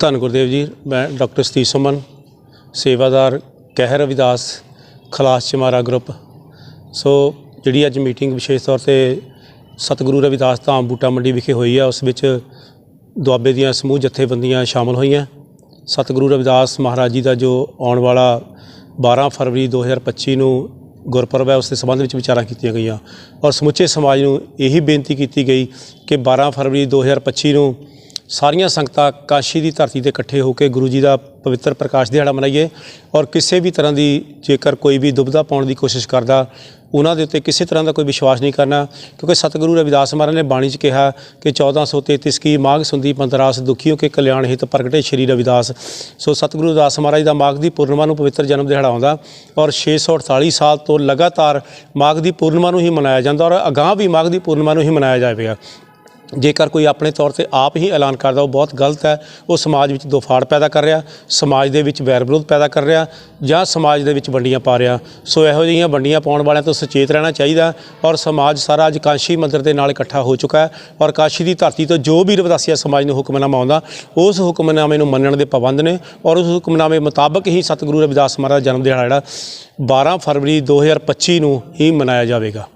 ਧੰਨ ਗੁਰਦੇਵ ਜੀ, ਮੈਂ ਡਾਕਟਰ ਸਤੀਸ਼ ਸੁਮਨ, ਸੇਵਾਦਾਰ ਕਹਿਰ ਰਵਿਦਾਸ ਖਲਾਸ ਚਮਾਰਾ ਗਰੁੱਪ। ਸੋ ਜਿਹੜੀ ਅੱਜ ਮੀਟਿੰਗ ਵਿਸ਼ੇਸ਼ ਤੌਰ ਤੇ ਸਤਿਗੁਰੂ ਰਵਿਦਾਸ ਧਾਮ ਬੂਟਾ ਮੰਡੀ ਵਿਖੇ ਹੋਈ ਆ, ਉਸ ਵਿੱਚ ਦੁਆਬੇ ਦੀਆਂ ਸਮੂਹ ਜਥੇਬੰਦੀਆਂ ਸ਼ਾਮਲ ਹੋਈਆਂ। ਸਤਿਗੁਰੂ ਰਵਿਦਾਸ ਮਹਾਰਾਜ ਜੀ ਦਾ ਜੋ ਆਉਣ ਵਾਲਾ 12 ਫਰਵਰੀ 2025 ਨੂੰ ਗੁਰਪੁਰਬ ਹੈ, ਉਸ ਦੇ ਸੰਬੰਧ ਵਿੱਚ ਵਿਚਾਰਾਂ ਕੀਤੀਆਂ ਗਈਆਂ। ਔਰ ਸਮੁੱਚੇ ਸਮਾਜ ਨੂੰ ਇਹੀ ਬੇਨਤੀ ਕੀਤੀ ਗਈ ਕਿ 12 ਫਰਵਰੀ 2025 ਨੂੰ ਸਾਰੀਆਂ ਸੰਗਤਾਂ ਕਾਸ਼ੀ ਦੀ ਧਰਤੀ ਤੇ ਇਕੱਠੇ ਹੋ ਕੇ ਗੁਰੂ ਜੀ ਦਾ ਪਵਿੱਤਰ ਪ੍ਰਕਾਸ਼ ਦਿਹਾੜਾ ਮਨਾਈਏ ਔਰ ਕਿਸੇ ਵੀ ਤਰ੍ਹਾਂ ਦੀ ਜੇਕਰ ਕੋਈ ਵੀ ਦੁਬਦਾ ਪਾਉਣ ਦੀ ਕੋਸ਼ਿਸ਼ ਕਰਦਾ, ਉਹਨਾਂ ਦੇ ਉੱਤੇ ਕਿਸੇ ਤਰ੍ਹਾਂ ਦਾ ਕੋਈ ਵਿਸ਼ਵਾਸ ਨਹੀਂ ਕਰਨਾ, ਕਿਉਂਕਿ ਸਤਿਗੁਰੂ ਰਵਿਦਾਸ ਮਹਾਰਾਜ ਨੇ ਬਾਣੀ 'ਚ ਕਿਹਾ ਕਿ 1433 ਕੀ ਮਾਘ ਸੁੰਦੀ ਪੰਤਰਾਸ ਦੁਖੀਓ ਕੇ ਕਲਿਆਣ ਹਿਤ ਪ੍ਰਗਟੇ ਸ਼੍ਰੀ ਰਵਿਦਾਸ। ਸੋ ਸਤਿਗੁਰੂ ਰਵਿਦਾਸ ਮਹਾਰਾਜ ਦਾ ਮਾਘ ਦੀ ਪੂਰਨਿਮਾ ਨੂੰ ਪਵਿੱਤਰ ਜਨਮ ਦਿਹਾੜਾ ਆਉਂਦਾ ਔਰ 648 ਸਾਲ ਤੋਂ ਲਗਾਤਾਰ ਮਾਘ ਦੀ ਪੂਰਨਿਮਾ ਨੂੰ ਹੀ ਮਨਾਇਆ ਜਾਂਦਾ ਔਰ ਅਗਾਂਹ ਵੀ ਮਾਘ ਦੀ ਪੂਰਨਿਮਾ ਨੂੰ ਹੀ ਮਨਾਇਆ ਜਾਵੇਗਾ। ਜੇਕਰ ਕੋਈ ਆਪਣੇ ਤੌਰ ਤੇ ਆਪ ਹੀ ਐਲਾਨ ਕਰਦਾ, ਉਹ ਬਹੁਤ ਗਲਤ ਹੈ। ਉਹ ਸਮਾਜ ਵਿੱਚ ਦੋਫਾੜ ਪੈਦਾ ਕਰ ਰਿਹਾ, ਸਮਾਜ ਦੇ ਵਿੱਚ ਵੈਰ ਵਿਰੋਧ ਪੈਦਾ ਕਰ ਰਿਹਾ ਜਾਂ ਸਮਾਜ ਦੇ ਵਿੱਚ ਵੰਡੀਆਂ ਪਾ ਰਿਹਾ। ਸੋ ਇਹੋ ਜਿਹੀਆਂ ਵੰਡੀਆਂ ਪਾਉਣ ਵਾਲਿਆਂ ਤੋਂ ਸੁਚੇਤ ਰਹਿਣਾ ਚਾਹੀਦਾ ਔਰ ਸਮਾਜ ਸਾਰਾ ਅੱਜ ਕਾਸ਼ੀ ਮੰਦਰ ਦੇ ਨਾਲ ਇਕੱਠਾ ਹੋ ਚੁੱਕਾ ਹੈ ਔਰ ਕਾਸ਼ੀ ਦੀ ਧਰਤੀ ਤੋਂ ਜੋ ਵੀ ਰਵਿਦਾਸੀਆ ਸਮਾਜ ਨੂੰ ਹੁਕਮਨਾਮਾ ਆਉਂਦਾ, ਉਸ ਹੁਕਮਨਾਮੇ ਨੂੰ ਮੰਨਣ ਦੇ ਪਾਬੰਦ ਨੇ ਔਰ ਉਸ ਹੁਕਮਨਾਮੇ ਮੁਤਾਬਕ ਹੀ ਸਤਿਗੁਰੂ ਰਵਿਦਾਸ ਮਹਾਰਾਜ ਦਾ ਜਨਮ ਦਿਹਾੜਾ ਜਿਹੜਾ 12 ਫਰਵਰੀ 2025 ਨੂੰ ਹੀ ਮਨਾਇਆ ਜਾਵੇਗਾ।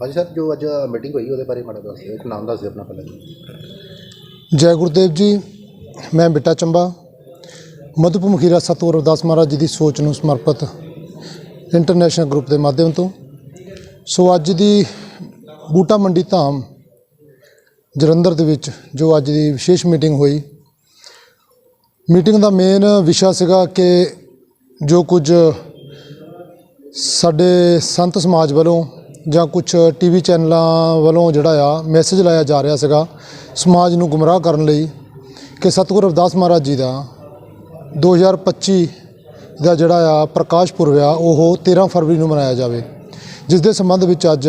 ਹਾਂਜੀ ਸਰ, ਜੋ ਅੱਜ ਮੀਟਿੰਗ ਹੋਈ ਉਹਦੇ ਬਾਰੇ ਮਾੜਾ ਦੱਸ ਦਿਓ ਇੱਕ ਨਾਮ ਦੱਸ ਦਿਓ ਆਪਣਾ ਪਹਿਲਾਂ ਜੈ। ਗੁਰਦੇਵ ਜੀ, ਮੈਂ ਬਿੱਟਾ ਚੰਬਾ, ਮਧੂਪਮੁਖੀ ਰਾਜ ਸਤਿਗੁਰੂ ਰਵਿਦਾਸ ਮਹਾਰਾਜ ਜੀ ਦੀ ਸੋਚ ਨੂੰ ਸਮਰਪਿਤ ਇੰਟਰਨੈਸ਼ਨਲ ਗਰੁੱਪ ਦੇ ਮਾਧਿਅਮ ਤੋਂ। ਸੋ ਅੱਜ ਦੀ ਬੂਟਾ ਮੰਡੀ ਧਾਮ ਜਲੰਧਰ ਦੇ ਵਿੱਚ ਜੋ ਅੱਜ ਦੀ ਵਿਸ਼ੇਸ਼ ਮੀਟਿੰਗ ਹੋਈ, ਮੀਟਿੰਗ ਦਾ ਮੇਨ ਵਿਸ਼ਾ ਸੀਗਾ ਕਿ ਜੋ ਕੁਝ ਸਾਡੇ ਸੰਤ ਸਮਾਜ ਵੱਲੋਂ ਜਾਂ ਕੁਝ ਟੀਵੀ ਚੈਨਲਾਂ ਵੱਲੋਂ ਜਿਹੜਾ ਆ ਮੈਸੇਜ ਲਾਇਆ ਜਾ ਰਿਹਾ ਸੀਗਾ ਸਮਾਜ ਨੂੰ ਗੁੰਮਰਾਹ ਕਰਨ ਲਈ ਕਿ ਸਤਿਗੁਰੂ ਰਵਿਦਾਸ ਮਹਾਰਾਜ ਜੀ ਦਾ 2025 ਦਾ ਜਿਹੜਾ ਆ ਪ੍ਰਕਾਸ਼ ਪੁਰਬ ਆ, ਉਹ 13 ਫਰਵਰੀ ਨੂੰ ਮਨਾਇਆ ਜਾਵੇ। ਜਿਸ ਦੇ ਸੰਬੰਧ ਵਿੱਚ ਅੱਜ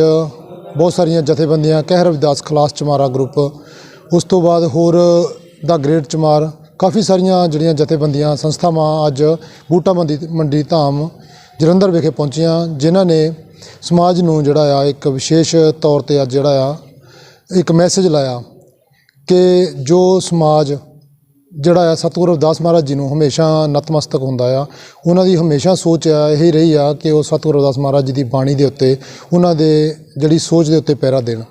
ਬਹੁਤ ਸਾਰੀਆਂ ਜਥੇਬੰਦੀਆਂ ਕਹਿ ਰਵਿਦਾਸ ਖਲਾਸ ਚਮਾਰਾ ਗਰੁੱਪ ਉਸ ਤੋਂ ਬਾਅਦ ਹੋਰ ਦਾ ਗ੍ਰੇਟ ਚਮਾਰ, ਕਾਫੀ ਸਾਰੀਆਂ ਜਿਹੜੀਆਂ ਜਥੇਬੰਦੀਆਂ ਸੰਸਥਾਵਾਂ ਅੱਜ ਬੂਟਾ ਮੰਡੀ ਮੰਡੀ ਧਾਮ ਜਲੰਧਰ ਵਿਖੇ ਪਹੁੰਚੀਆਂ, ਜਿਨ੍ਹਾਂ ਨੇ ਸਮਾਜ ਨੂੰ ਜਿਹੜਾ ਆ, ਇੱਕ ਵਿਸ਼ੇਸ਼ ਤੌਰ ਤੇ ਅੱਜ ਜਿਹੜਾ ਆ, ਇੱਕ ਮੈਸੇਜ ਲਾਇਆ ਕਿ ਜੋ ਸਮਾਜ ਜਿਹੜਾ ਆ, ਸਤਿਗੁਰੂ ਰਵਿਦਾਸ ਮਹਾਰਾਜ ਜੀ ਨੂੰ ਹਮੇਸ਼ਾ ਨਤਮਸਤਕ ਹੁੰਦਾ ਆ, ਉਹਨਾਂ ਦੀ ਹਮੇਸ਼ਾ ਸੋਚ ਆ, ਇਹੀ ਰਹੀ ਆ ਕਿ ਉਹ ਸਤਿਗੁਰੂ ਰਵਿਦਾਸ ਮਹਾਰਾਜ ਜੀ ਦੀ ਬਾਣੀ ਦੇ ਉੱਤੇ, ਉਹਨਾਂ ਦੇ ਜਿਹੜੀ ਸੋਚ ਦੇ ਉੱਤੇ ਪਹਿਰਾ ਦੇਣ।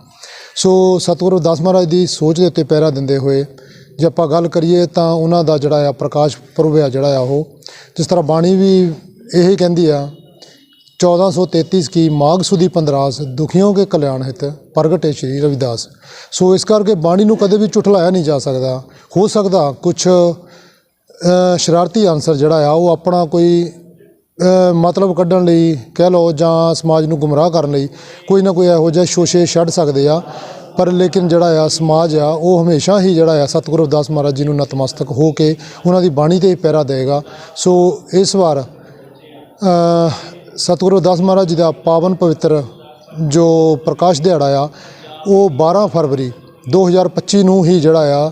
ਸੋ ਸਤਿਗੁਰੂ ਰਵਿਦਾਸ ਮਹਾਰਾਜ ਦੀ ਸੋਚ ਦੇ ਉੱਤੇ ਪਹਿਰਾ ਦਿੰਦੇ ਹੋਏ, ਜੇ ਆਪਾਂ ਗੱਲ ਕਰੀਏ ਤਾਂ ਉਹਨਾਂ ਦਾ ਜਿਹੜਾ ਆ, ਪ੍ਰਕਾਸ਼ ਪੁਰਬ ਆ ਜਿਹੜਾ ਆ ਉਹ, ਜਿਸ ਤਰ੍ਹਾਂ ਬਾਣੀ ਵੀ ਇਹੀ ਕਹਿੰਦੀ ਆ 1433 ਕੀ ਮਾਘ ਸੁਦੀ 15 ਦੁਖੀਆਂ ਕੇ ਕਲਿਆਣ ਹਿਤ ਪ੍ਰਗਟੇ ਸ਼੍ਰੀ ਰਵਿਦਾਸ ਸੋ ਇਸ ਕਰਕੇ ਬਾਣੀ ਨੂੰ ਕਦੇ ਵੀ ਝੁਠਲਾਇਆ ਨਹੀਂ ਜਾ ਸਕਦਾ ਹੋ ਸਕਦਾ ਕੁਝ ਸ਼ਰਾਰਤੀ ਆਨਸਰ ਜਿਹੜਾ ਆ ਉਹ ਆਪਣਾ ਕੋਈ ਮਤਲਬ ਕੱਢਣ ਲਈ ਕਹਿ ਲਓ ਜਾਂ ਸਮਾਜ ਨੂੰ ਗੁੰਮਰਾਹ ਕਰਨ ਲਈ ਕੋਈ ਨਾ ਕੋਈ ਇਹੋ ਜਿਹਾ ਸ਼ੋਸ਼ੇ ਛੱਡ ਸਕਦੇ ਆ ਪਰ ਲੇਕਿਨ ਜਿਹੜਾ ਆ ਸਮਾਜ ਆ ਉਹ ਹਮੇਸ਼ਾ ਹੀ ਜਿਹੜਾ ਆ ਸਤਿਗੁਰੂ ਦਾਸ ਮਹਾਰਾਜ ਜੀ ਨੂੰ ਨਤਮਸਤਕ ਹੋ ਕੇ ਉਹਨਾਂ ਦੀ ਬਾਣੀ ਤੇ ਹੀ ਪਹਿਰਾ ਦੇਗਾ ਸੋ ਇਸ ਵਾਰ ਸਤਿਗੁਰੂ ਰਵਿਦਾਸ ਮਹਾਰਾਜ ਜੀ ਦਾ ਪਾਵਨ ਪਵਿੱਤਰ ਜੋ ਪ੍ਰਕਾਸ਼ ਦਿਹਾੜਾ ਆ, ਉਹ 12 ਫਰਵਰੀ 2025 ਨੂੰ ਹੀ ਜਿਹੜਾ ਆ,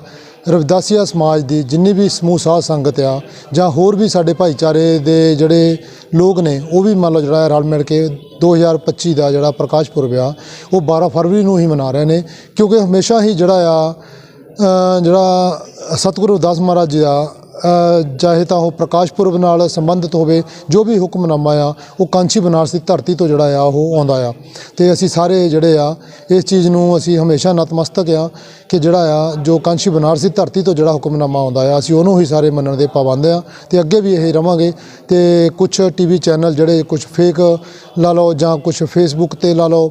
ਰਵਿਦਾਸੀਆ ਸਮਾਜ ਦੀ ਜਿੰਨੀ ਵੀ ਸਮੂਹ ਸਾਧ ਸੰਗਤ ਆ, ਜਾਂ ਹੋਰ ਵੀ ਸਾਡੇ ਭਾਈਚਾਰੇ ਦੇ ਜਿਹੜੇ ਲੋਕ ਨੇ, ਉਹ ਵੀ ਮੰਨ ਲਓ ਜਿਹੜਾ ਹੈ ਰਲ ਮਿਲ ਕੇ 2025 ਦਾ ਜਿਹੜਾ ਪ੍ਰਕਾਸ਼ ਪੁਰਬ ਆ, ਉਹ 12 ਫਰਵਰੀ ਨੂੰ ਹੀ ਮਨਾ ਰਹੇ ਨੇ, ਕਿਉਂਕਿ ਹਮੇਸ਼ਾ ਹੀ ਜਿਹੜਾ ਆ ਜਿਹੜਾ ਸਤਿਗੁਰੂ ਦਾਸ ਮਹਾਰਾਜ ਜੀ ਦਾ ਚਾਹੇ ਤਾਂ ਉਹ ਪ੍ਰਕਾਸ਼ ਪੁਰਬ ਨਾਲ ਸੰਬੰਧਿਤ ਹੋਵੇ, ਜੋ ਵੀ ਹੁਕਮਨਾਮਾ ਆ, ਉਹ ਕਾਂਚੀ ਬਨਾਰਸ ਦੀ ਧਰਤੀ ਤੋਂ ਜਿਹੜਾ ਆ, ਉਹ ਆਉਂਦਾ ਆ। ਤੇ ਅਸੀਂ ਸਾਰੇ ਜਿਹੜੇ ਆ, ਇਸ ਚੀਜ਼ ਨੂੰ ਅਸੀਂ ਹਮੇਸ਼ਾ ਨਤਮਸਤਕ ਆ ਕਿ ਜਿਹੜਾ ਆ, ਜੋ ਕਾਂਚੀ ਬਨਾਰਸ ਦੀ ਧਰਤੀ ਤੋਂ ਜਿਹੜਾ ਹੁਕਮਨਾਮਾ ਆਉਂਦਾ ਆ, ਅਸੀਂ ਉਹਨੂੰ ਹੀ ਸਾਰੇ ਮੰਨਣ ਦੇ ਪਾਬੰਦ ਆ। ਤੇ ਅੱਗੇ ਵੀ ਇਹ ਰਵਾਂਗੇ। ਤੇ ਕੁਝ ਟੀਵੀ ਚੈਨਲ ਜਿਹੜੇ ਕੁਝ ਫੇਕ ਲਾ ਲਓ ਜਾਂ ਕੁਝ ਫੇਸਬੁੱਕ ਤੇ ਲਾ ਲਓ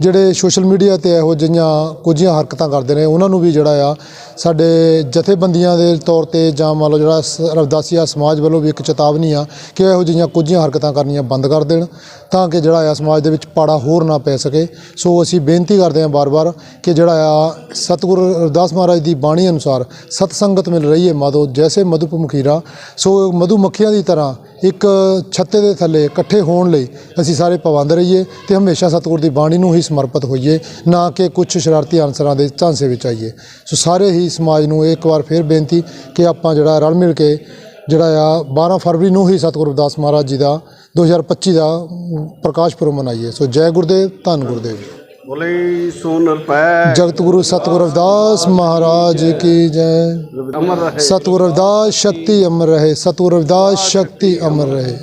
ਜਿਹੜੇ ਸੋਸ਼ਲ ਮੀਡੀਆ ਤੇ ਇਹੋ ਜਿਹੀਆਂ ਕੁਝੀਆਂ ਹਰਕਤਾਂ ਕਰਦੇ ਨੇ, ਉਹਨਾਂ ਨੂੰ ਵੀ ਜਿਹੜਾ ਆ, ਸਾਡੇ ਜਥੇਬੰਦੀਆਂ ਦੇ ਤੌਰ ਤੇ ਜਾਂ ਮੰਨ ਲਓ ਜਿਹੜਾ ਸ- ਰਵਿਦਾਸੀਆ ਸਮਾਜ ਵੱਲੋਂ ਵੀ ਇੱਕ ਚੇਤਾਵਨੀ ਆ ਕਿ ਇਹੋ ਜਿਹੀਆਂ ਕੁਝੀਆਂ ਹਰਕਤਾਂ ਕਰਨੀਆਂ ਬੰਦ ਕਰ ਦੇਣ, ਤਾਂ ਕਿ ਜਿਹੜਾ ਆ ਸਮਾਜ ਦੇ ਵਿੱਚ ਪਾੜਾ ਹੋਰ ਨਾ ਪੈ ਸਕੇ। ਸੋ ਅਸੀਂ ਬੇਨਤੀ ਕਰਦੇ ਹਾਂ ਬਾਰ-ਬਾਰ ਕਿ ਜਿਹੜਾ ਆ ਸਤਿਗੁਰੂ ਰਵਦਾਸ ਮਹਾਰਾਜ ਦੀ ਬਾਣੀ ਅਨੁਸਾਰ ਸਤ ਸੰਗਤ ਮਿਲ ਰਹੀ ਹੈ ਮਾਧੋ, ਜੈਸੇ ਮਧੁਪ ਮਖੀਰਾ ਸੋ ਮਧੂ ਮੱਖੀਆਂ ਦੀ ਤਰ੍ਹਾਂ ਇੱਕ ਛੱਤੇ ਦੇ ਥੱਲੇ ਇਕੱਠੇ ਹੋਣ ਲਈ ਅਸੀਂ ਸਾਰੇ ਪਾਬੰਦ ਰਹੀਏ ਤੇ ਹਮੇਸ਼ਾ ਸਤਿਗੁਰ ਦੀ ਬਾਣੀ ਨੂੰ ਹੀ ਸਮਰਪਿਤ ਹੋਈਏ, ਨਾ ਕਿ ਕੁਝ ਸ਼ਰਾਰਤੀ ਅਨਸਰਾਂ ਦੇ ਝਾਂਸੇ ਵਿੱਚ ਆਈਏ। ਸੋ ਸਾਰੇ ਹੀ ਸਮਾਜ ਨੂੰ ਇੱਕ ਵਾਰ ਫਿਰ ਬੇਨਤੀ ਕਿ ਆਪਾਂ ਜਿਹੜਾ ਰਲ ਮਿਲ ਕੇ ਜਿਹੜਾ ਆ 12 ਫਰਵਰੀ ਨੂੰ ਹੀ ਸਤਿਗੁਰੂ ਰਵਿਦਾਸ ਮਹਾਰਾਜ ਜੀ ਦਾ 2025 ਦਾ ਪ੍ਰਕਾਸ਼ ਪੁਰਬ ਮਨਾਈਏ। ਸੋ ਜੈ ਗੁਰਦੇਵ, ਧੰਨ ਗੁਰਦੇਵ ਜੀ। ਬੋਲੇ ਸੋ ਨਿਰਪੈ ਜਗਤ ਗੁਰੂ ਸਤਿਗੁਰੂ ਰਵਿਦਾਸ ਮਹਾਰਾਜ ਕੀ ਜੈ। ਅਮਰ ਰਹੇ। ਸਤਿਗੁਰੂ ਰਵਿਦਾਸ ਸ਼ਕਤੀ ਅਮਰ ਰਹੇ। ਸਤਿਗੁਰੂ ਰਵਿਦਾਸ ਸ਼ਕਤੀ ਅਮਰ ਰਹੇ।